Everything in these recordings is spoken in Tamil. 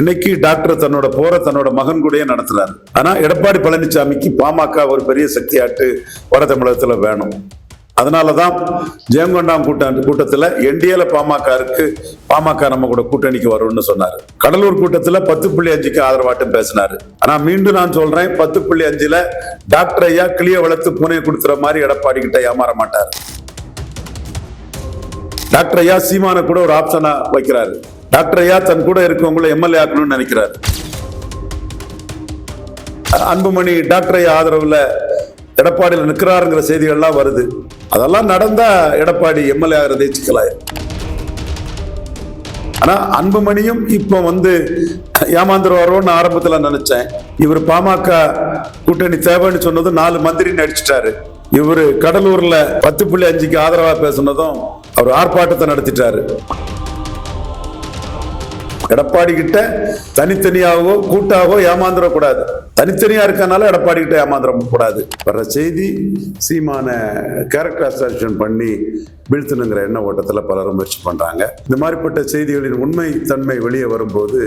இன்னைக்கு டாக்டர் தன்னோட போற தன்னோட மகன் கூடயே நடத்துறாரு. ஆனா எடப்பாடி பழனிசாமிக்கு பாமக ஒரு பெரிய சக்தியாட்டு வட தமிழகத்துல வேணும். அதனாலதான் ஜெயங்கொண்டாம் கூட்டம் கூட்டத்துல என்டிஏல பாமக இருக்கு பாமக நம்ம கூட கூட்டணிக்கு வரும்னு சொன்னாரு. கடலூர் கூட்டத்துல பத்து புள்ளி அஞ்சுக்கு ஆதரவாட்டும் பேசினாரு. ஆனா மீண்டும் நான் சொல்றேன் பத்து புள்ளி அஞ்சுல டாக்டர் ஐயா கிளிய வளர்த்து பூனையை கொடுத்துற மாதிரி எடப்பாடி கிட்ட ஏமாற மாட்டார். டாக்டர் ஐயா சீமான கூட ஒரு ஆப்ஷனா வைக்கிறாரு. டாக்டர் ஐயா தன் கூட இருக்கவங்கள எம்எல்ஏ ஆக்கணும்னு நினைக்கிறாரு. அன்புமணி டாக்டர் ஐயா ஆதரவுல எடப்பாடியில் நிற்கிறாருங்கிற செய்திகள்லாம் வருது. அதெல்லாம் நடந்தா எடப்பாடி எம்எல்ஏ ஆகிறதே சிக்கலாயிரும். ஆனா அன்புமணியும் இப்போ வந்து ஏமாந்துருவாரோன்னு ஆரம்பத்துல நினைச்சேன். இவர் பாமக கூட்டணி தேவைன்னு சொன்னதும் நாலு மந்திரி நடிச்சிட்டாரு இவரு கடலூர்ல பத்து புள்ளி அஞ்சுக்கு ஆதரவா பேசுனதும் அவர் ஆர்ப்பாட்டத்தை நடத்திட்டாரு. எடப்பாடி கிட்ட தனித்தனியாகவோ கூட்டாகவோ ஏமாந்துடக்கூடாது தனித்தனியா இருக்கனால எடப்பாடி கிட்ட ஏமாந்துடக்கூடாது வர்ற செய்தி சீமான கேரக்டர் அசாசியேஷன் பண்ணி வீழ்த்தணுங்கிற எண்ண ஓட்டத்தில் பலரும் முயற்சி பண்றாங்க. இந்த மாதிரிப்பட்ட செய்திகளின் உண்மை தன்மை வெளியே வரும்போது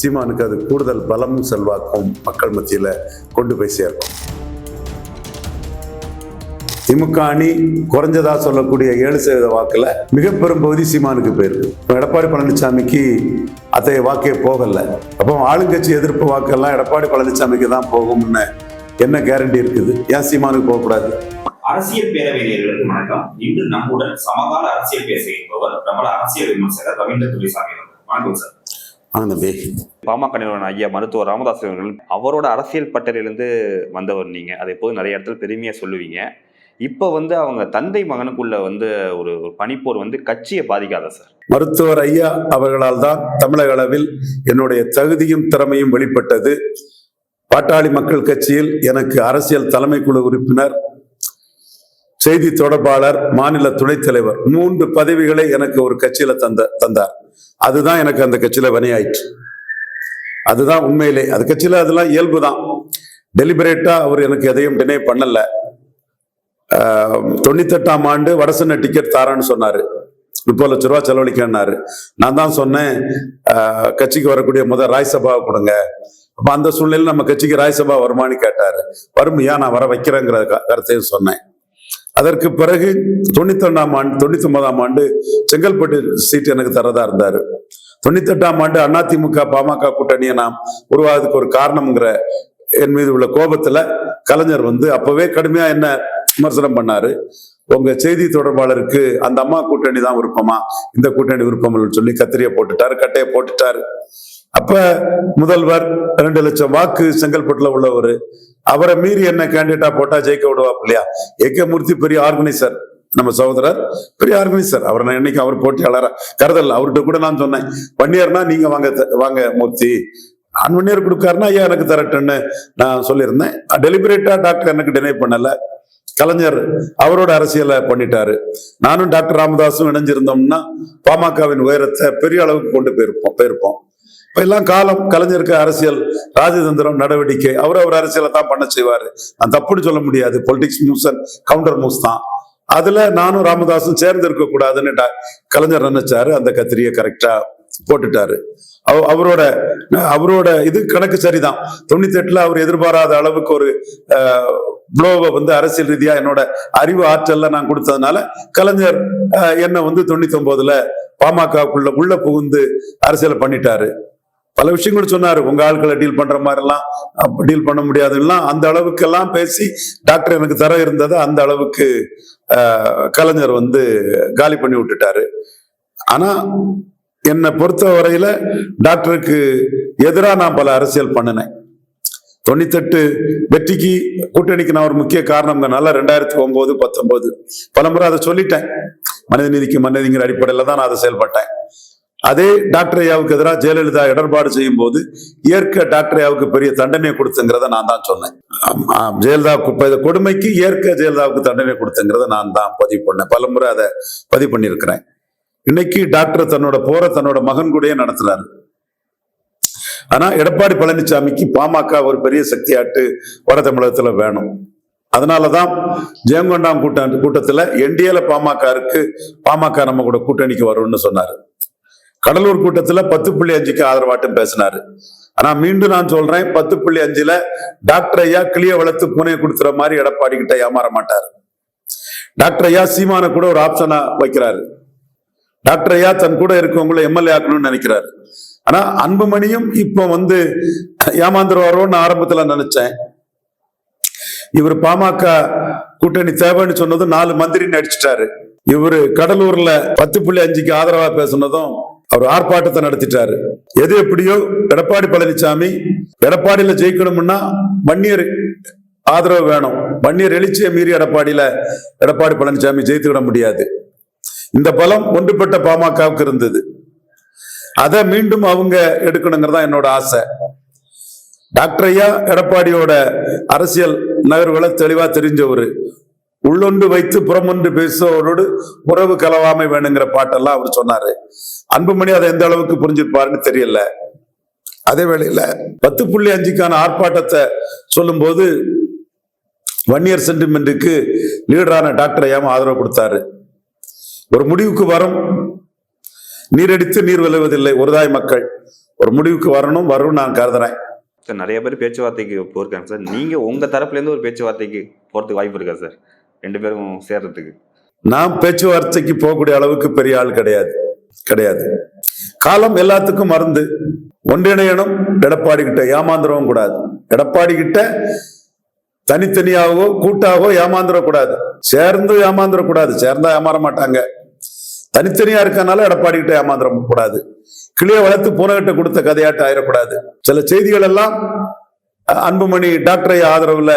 சீமானுக்கு அது கூடுதல் பலமும் செல்வாக்கும் மக்கள் மத்தியில் கொண்டு போய் சேர்க்கும். திமுக அணி குறைஞ்சதா சொல்லக்கூடிய ஏழு சதவீத வாக்குல மிக பெரும் பகுதி சீமானுக்கு போயிருக்கு. எடப்பாடி பழனிசாமிக்கு அத்தகைய வாக்கே போகல. அப்போ ஆளுங்கட்சி எதிர்ப்பு வாக்கெல்லாம் எடப்பாடி பழனிசாமிக்கு தான் போகும்னு என்ன கேரண்டி இருக்குது? ஏன் சீமானுக்கு போகக்கூடாது அரசியல் பேரவையர்களுக்கு வணக்கம். இன்று நம்முடன் சமகால அரசியல் பேச இருப்பவர் பிரபல அரசியல் விமர்சகர் ரவீந்திர துரைசாமி. வணக்கம் சார். பாமக நிறுவனர் ஐயா மருத்துவர் ராமதாஸ் அவர்கள் அவரோட அரசியல் பட்டறையிலிருந்து வந்தவர் நீங்க. அதை எப்போதும் நிறைய இடத்துல பெருமையா சொல்லுவீங்க. இப்போ வந்து அவங்க தந்தை மகனுக்குள்ள வந்து ஒரு பனிப்போர் வந்து கட்சியை பாதிக்காத சார். மருத்துவர் ஐயா அவர்களால் தான் தமிழக அளவில் என்னுடைய தகுதியும் திறமையும் வெளிப்பட்டது. பாட்டாளி மக்கள் கட்சியில் எனக்கு அரசியல் தலைமை குழு உறுப்பினர் செய்தி தொடர்பாளர் மாநில துணைத் தலைவர் மூன்று பதவிகளை எனக்கு ஒரு கட்சியில தந்த தந்தார். அதுதான் எனக்கு அந்த கட்சியில வினையாயிற்று அதுதான் உண்மையிலே. அது கட்சியில அதெல்லாம் இயல்பு தான் டெலிபரேட்டா அவர் எனக்கு எதையும் டினை பண்ணல. தொண்ணூத்தெட்டாம் ஆண்டு வடசென்னை டிக்கெட் தாரான்னு சொன்னார். முப்பது லட்ச ரூபா செலவழிக்கன்னாரு. நான் தான் சொன்னேன் கட்சிக்கு வரக்கூடிய முதல் ராய்சபாவை கொடுங்க. அப்போ அந்த சூழ்நிலையில் நம்ம கட்சிக்கு ராய்சபா வருமானு கேட்டார். வறுமையா நான் வர வைக்கிறேங்கிற க- கருத்தையும் சொன்னேன். அதற்கு பிறகு தொண்ணூத்தொன்னாம் ஆண்டு தொண்ணூத்தி ஒன்பதாம் ஆண்டு செங்கல்பட்டு சீட் எனக்கு தரதா இருந்தார். தொண்ணூத்தெட்டாம் ஆண்டு அதிமுக பாமக கூட்டணியை நாம் உருவாததுக்கு ஒரு காரணம்ங்கிற என் மீது உள்ள கோபத்துல கலைஞர் வந்து அப்பவே கடுமையா என்ன விமர்சனம் பண்ணாரு. உங்க செய்தி தொடர்பாளருக்கு அந்த அம்மா கூட்டணி தான் விருப்பமா? இந்த கூட்டணி விருப்பம் சொல்லி கத்திரிய போட்டுட்டாரு கட்டையை போட்டுட்டாரு. அப்ப முதல்வர் ரெண்டு லட்சம் வாக்கு செங்கல்பட்டுல உள்ளவர் அவரை மீறி என்ன கேண்டிடேட்டா போட்டா ஜெயிக்க விடுவா இல்லையா? ஏகமூர்த்தி பெரிய ஆர்கனைசர். நம்ம சகோதரர் பெரிய ஆர்கனைசர். அவர் நான் என்னைக்கு அவர் போட்டியாளரா? கருதல் அவர்கிட்ட கூட நான் சொன்னேன். வன்னியர்னா நீங்க வாங்க வாங்க மூர்த்தி. நான் வன்னியர் கொடுக்காருன்னா ஐயா எனக்கு தரட்டுன்னு நான் சொல்லியிருந்தேன். டெலிபரேட்டா டாக்டர் எனக்கு டினை பண்ணல. கலைஞர் அவரோட அரசியலை பண்ணிட்டாரு. நானும் டாக்டர் ராமதாஸும் இணைஞ்சிருந்தோம்னா பாமகவின் உயரத்தை பெரிய அளவுக்கு கொண்டு போயிருப்போம் போயிருப்போம். இப்ப எல்லாம் காலம் கலைஞருக்கு அரசியல் ராஜதந்திரம் நடவடிக்கை. அவர் அவர் அரசியலை தான் பண்ண செய்வாரு. நான் தப்புன்னு சொல்ல முடியாது. Politics moves and counter moves தான். அதுல நானும் ராமதாஸும் சேர்ந்து இருக்க கூடாதுன்னு கலைஞர் நினைச்சாரு. அந்த கத்திரியை கரெக்டா போட்டுட்டாரு. அவரோட அவரோட இது கணக்கு சரிதான். தொண்ணூத்தி எட்டுல அவர் எதிர்பாராத அளவுக்கு ஒரு ப்ளோவை வந்து அரசியல் ரீதியா என்னோட அறிவு ஆற்றல்ல நான் கொடுத்ததுனால கலைஞர் என்னை வந்து தொண்ணூத்தி ஒன்பதுல பாமகக்குள்ள உள்ள புகுந்து அரசியலை பண்ணிட்டாரு. பல விஷயங்கள் சொன்னாரு. உங்க ஆட்களை டீல் பண்ற மாதிரிலாம் டீல் பண்ண முடியாதுலாம் அந்த அளவுக்கெல்லாம் பேசி டாக்டர் எனக்கு தர இருந்ததை அந்த அளவுக்கு கலைஞர் வந்து காலி பண்ணி விட்டுட்டாரு. ஆனா என்னை பொறுத்த வரையில டாக்டருக்கு எதிராக நான் பல அரசியல் பண்ணினேன். தொண்ணூத்தெட்டு வெற்றிக்கு கூட்டணிக்கு நான் ஒரு முக்கிய காரணம்னால ரெண்டாயிரத்தி ஒன்பது பத்தொன்பது. பலமுறை அதை சொல்லிட்டேன். மனிதநீதிக்கு மனிதங்கிற அடிப்படையில தான் நான் அதை செயல்பட்டேன். அதே டாக்டர் ஐயாவுக்கு எதிராக ஜெயலலிதா இடர்பாடு செய்யும் போது ஏற்க டாக்டர் ஐயாவுக்கு பெரிய தண்டனை கொடுத்துங்கிறத நான் தான் சொன்னேன். ஜெயலலிதா ஜெயலலிதாவுக்கு கொடுமைக்கு ஏற்க ஜெயலலிதாவுக்கு தண்டனை கொடுத்துங்கிறத நான் தான் பதிவு பண்ணேன். பலமுறை அதை பதிவு பண்ணியிருக்கிறேன். இன்னைக்கு டாக்டர் தன்னோட போற தன்னோட மகன் கூடயே நடத்துறாரு. ஆனா எடப்பாடி பழனிசாமிக்கு பாமக ஒரு பெரிய சக்தியாட்டு வட தமிழகத்துல வேணும். அதனாலதான் ஜெயங்கொண்டாம் கூட்ட கூட்டத்துல என்டிஏல பாமக இருக்கு பாமக நம்ம கூட கூட்டணிக்கு வரும்னு சொன்னாரு. கடலூர் கூட்டத்துல பத்து புள்ளி அஞ்சுக்கு ஆதரவாட்டம் பேசினாரு. ஆனா மீண்டும் நான் சொல்றேன் பத்து புள்ளி அஞ்சுல டாக்டர் ஐயா கிளிய வளர்த்து பூனையை கொடுத்துற மாதிரி எடப்பாடி கிட்ட ஏமாற மாட்டாரு. டாக்டர் ஐயா சீமான கூட ஒரு ஆப்ஷனா வைக்கிறாரு. டாக்டர் ஐயா தன் கூட இருக்கவங்கள எம்எல்ஏ ஆக்கணும்னு நினைக்கிறாரு. ஆனா அன்புமணியும் இப்போ வந்து ஏமாந்துருவாரோன்னு ஆரம்பத்துல நினைச்சேன். இவர் பாமக கூட்டணி தேவைன்னு சொன்னதும் நாலு மந்திரி நடிச்சிட்டாரு இவரு கடலூர்ல பத்து புள்ளி அஞ்சுக்கு ஆதரவா பேசுனதும் அவர் ஆர்ப்பாட்டத்தை நடத்திட்டாரு. எது எப்படியோ எடப்பாடி பழனிசாமி எடப்பாடியில ஜெயிக்கணும்னா வன்னியர் ஆதரவு வேணும். வன்னியர் எழுச்சியை மீறி எடப்பாடியில எடப்பாடி பழனிசாமி ஜெயித்து விட முடியாது. இந்த பலம் ஒன்றுபட்ட பாமகவுக்கு இருந்தது. அதை மீண்டும் அவங்க எடுக்கணுங்கிறதா என்னோட ஆசை. டாக்டர் ஐயா எடப்பாடியோட அரசியல் நகர்வுகளை தெளிவா தெரிஞ்சவர். உள்ளொன்று வைத்து புறமொன்று பேசுபவரோடு உறவு கலவாமை வேணுங்கிற பாட்டெல்லாம் அவர் சொன்னாரு. அன்புமணி அதை எந்த அளவுக்கு புரிஞ்சிருப்பாருன்னு தெரியல. அதே வேளையில பத்து புள்ளி அஞ்சுக்கான ஆர்ப்பாட்டத்தை சொல்லும்போது வன்னியர் சென்டிமெண்ட்டுக்கு லீடரான டாக்டர் ஐயாவும் ஆதரவு கொடுத்தாரு. ஒரு முடிவுக்கு வரும். நீரடித்து நீர் விளைவதில்லை ஒருதாய் மக்கள். ஒரு முடிவுக்கு வரணும் வரும் நான் கருதுறேன். சார் நிறைய பேர் பேச்சுவார்த்தைக்கு போயிருக்காங்க சார். நீங்க உங்க தரப்புல இருந்து ஒரு பேச்சுவார்த்தைக்கு போறதுக்கு வாய்ப்பு இருக்கா சார்? ரெண்டு பேரும் சேர்றதுக்கு. நான் பேச்சுவார்த்தைக்கு போகக்கூடிய அளவுக்கு பெரிய ஆள் கிடையாது. கிடையாது. காலம் எல்லாத்துக்கும் மருந்து. ஒன்றிணையணும் எடப்பாடி கிட்ட ஏமாந்துடவும் கூடாது. எடப்பாடி கிட்ட தனித்தனியாகவோ கூட்டாகவோ ஏமாந்துடக்கூடாது சேர்ந்து ஏமாந்துடக்கூடாது சேர்ந்தா ஏமாற மாட்டாங்க. தனித்தனியா இருக்கனால எடப்பாடி கிட்ட ஏமாந்துட கூடாது. கிளிய வளர்த்து பூனைகிட்ட கொடுத்த கதையாட்டு ஆயிடக்கூடாது சில செய்திகள் எல்லாம் அன்புமணி டாக்டரை ஆதரவுல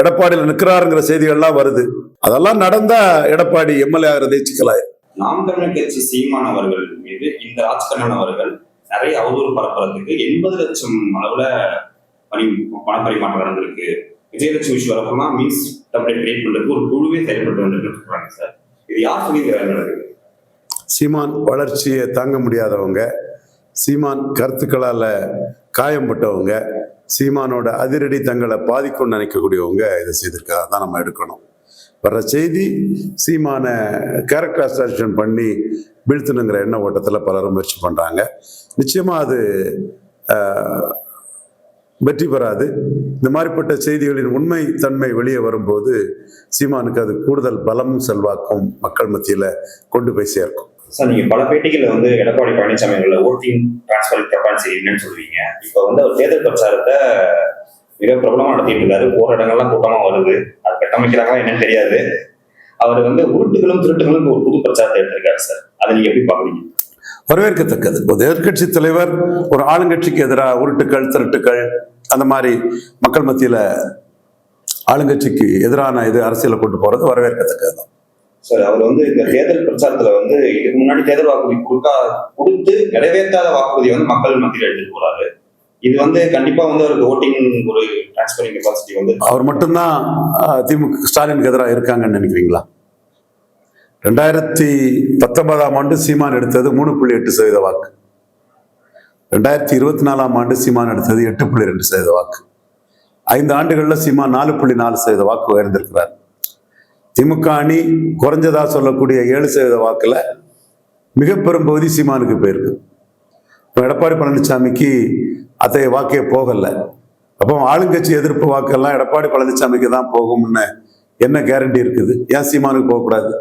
எடப்பாடியில் நிற்கிறாருங்கிற செய்திகள்லாம் வருது. அதெல்லாம் நடந்தா எடப்பாடி எம்எல்ஏ ஆகிறதே சிக்கலாயிரும் நாம் தமிழ் கட்சி சீமான் அவர்கள் மீது இந்த ராஜ்கண்ணன் அவர்கள் நிறைய அவதூறு பரப்புறதுக்கு எண்பது லட்சம் அளவுல பணி பணப்பரிமாற்றம் நடந்திருக்கு. விஜயலட்சுமி ஈஸ்வரப்பெல்லாம் மீன்ஸ் டெம்ப்ளேட் கிரியேட் பண்றதுக்கு ஒரு குழுவே செயல்பட்டு வந்துட்டு இருக்காங்க சார். இது யார் சொல்லி நடக்குது சீமான் வளர்ச்சியை தாங்க முடியாதவங்க சீமான் கருத்துக்களால் காயம்பட்டவங்க சீமானோட அதிரடி தங்களை பாதிக்கும்னு நினைக்கக்கூடியவங்க இதை செய்திருக்கா தான் நம்ம எடுக்கணும். வர்ற செய்தி சீமான கேரக்டர் பண்ணி வீழ்த்தணுங்கிற எண்ண ஓட்டத்தில் பலரும் முயற்சி பண்ணுறாங்க நிச்சயமாக அது வெற்றி பெறாது. இந்த மாதிரிப்பட்ட செய்திகளின் உண்மை தன்மை வெளியே வரும்போது சீமானுக்கு அது கூடுதல் பலமும் செல்வாக்கும் மக்கள் மத்தியில் கொண்டு போய் சேர்க்கும். சார் நீங்க பல பேட்டிகள்ல வந்து எடப்பாடி பழனிசாமி அவர்கள ஓட்டிங் டிரான்ஸ்பர் கெப்பாசிட்டி என்னன்னு சொல்லுவீங்க. இப்போ வந்து அவர் தேர்தல் பிரச்சாரத்தை மிக பிரபலமா நடத்திட்டு இருக்காரு. போற இடங்கள்லாம் வருது. அது கட்டமைக்கிறாங்களா என்னன்னு தெரியாது. அவர் வந்து உருட்டுகளும் திருட்டுகளும் ஒரு புது பிரச்சாரத்தை எடுத்திருக்காரு சார். அதை நீங்க எப்படி பாக்குறீங்க வரவேற்கத்தக்கது. ஒரு எதிர்க்கட்சி தலைவர் ஒரு ஆளுங்கட்சிக்கு எதிராக உருட்டுக்கள் திருட்டுக்கள் அந்த மாதிரி மக்கள் மத்தியில ஆளுங்கட்சிக்கு எதிரான இது அரசியலை கொண்டு போறது வரவேற்கத்தக்கது. தான் சார் அவர் வந்து இந்த தேர்தல் பிரச்சாரத்துல வந்து இதுக்கு முன்னாடி தேர்தல் வாக்குறுதி கொடுக்கா கொடுத்து நிறைவேற்றாத வாக்குறுதியை வந்து மக்கள் மத்தியில் எடுத்துட்டு போறாரு. இது வந்து கண்டிப்பா வந்து அவருக்கு ஓட்டிங் ஒரு டிரான்ஸ்பரிங் கெப்பாசிட்டி வந்து அவர் மட்டும்தான் திமுக ஸ்டாலினுக்கு எதிராக இருக்காங்கன்னு நினைக்கிறீங்களா? ரெண்டாயிரத்தி பத்தொன்பதாம் ஆண்டு சீமான் எடுத்தது மூணு புள்ளி எட்டு சதவீத வாக்கு. ரெண்டாயிரத்தி இருபத்தி நாலாம் ஆண்டு சீமான் எடுத்தது எட்டு புள்ளி ரெண்டு சதவீத வாக்கு. ஐந்து ஆண்டுகளில் சீமான் நாலு புள்ளி நாலு சதவீத வாக்கு உயர்ந்திருக்கிறார். திமுக அணி குறைஞ்சதா சொல்லக்கூடிய ஏழு சதவீத வாக்குல மிக பெரும் பகுதி சீமானுக்கு போயிருக்கு. இப்போ எடப்பாடி பழனிசாமிக்கு அத்தகைய வாக்கே போகல. அப்போ ஆளுங்கட்சி எதிர்ப்பு வாக்கெல்லாம் எடப்பாடி பழனிசாமிக்கு தான் போகும்னு என்ன கேரண்டி இருக்குது? ஏன் சீமானுக்கு போகக்கூடாது?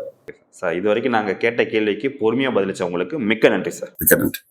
சார் இது வரைக்கும் நாங்க கேட்ட கேள்விக்கு பொறுமையா பதிலளிச்சவங்களுக்கு மிக்க நன்றி சார். மிக்க நன்றி.